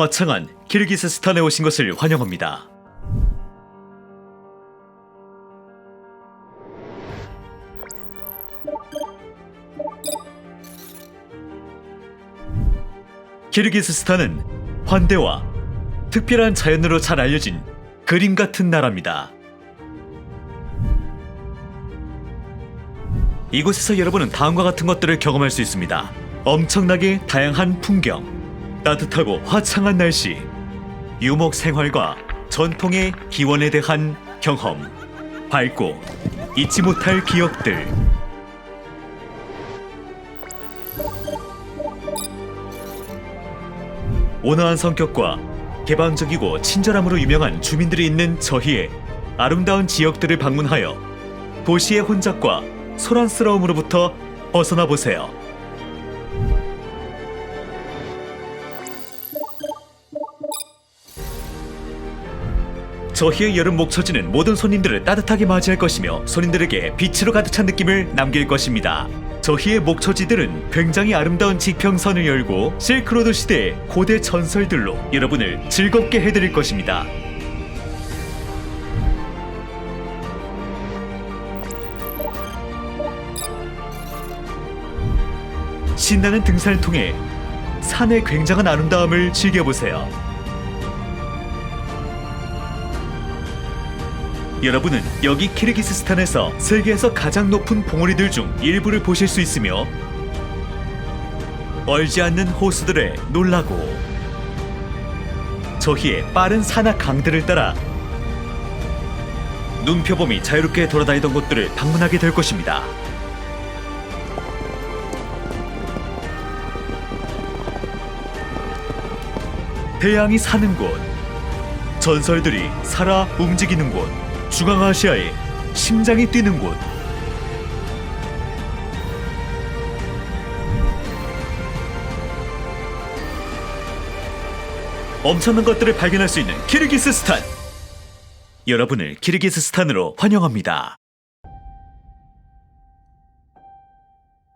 화창한 키르기스스탄에 오신 것을 환영합니다. 키르기스스탄은 환대와 특별한 자연으로 잘 알려진 그림 같은 나라입니다. 이곳에서 여러분은 다음과 같은 것들을 경험할 수 있습니다. 엄청나게 다양한 풍경, 따뜻하고 화창한 날씨, 유목 생활과 전통의 기원에 대한 경험, 밝고 잊지 못할 기억들. 온화한 성격과 개방적이고 친절함으로 유명한 주민들이 있는 저희의 아름다운 지역들을 방문하여 도시의 혼잡과 소란스러움으로부터 벗어나 보세요. 저희의 여름 목처지는 모든 손님들을 따뜻하게 맞이할 것이며 손님들에게 빛으로 가득 찬 느낌을 남길 것입니다. 저희의 목처지들은 굉장히 아름다운 지평선을 열고 실크로드 시대의 고대 전설들로 여러분을 즐겁게 해드릴 것입니다. 신나는 등산을 통해 산의 굉장한 아름다움을 즐겨보세요. 여러분은 여기 키르기스스탄에서 세계에서 가장 높은 봉우리들 중 일부를 보실 수 있으며 얼지 않는 호수들에 놀라고 저희의 빠른 산악 강들을 따라 눈표범이 자유롭게 돌아다니던 곳들을 방문하게 될 것입니다. 태양이 사는 곳, 전설들이 살아 움직이는 곳, 중앙아시아의 심장이 뛰는 곳. 엄청난 것들을 발견할 수 있는 키르기스스탄. 여러분을 키르기스스탄으로 환영합니다.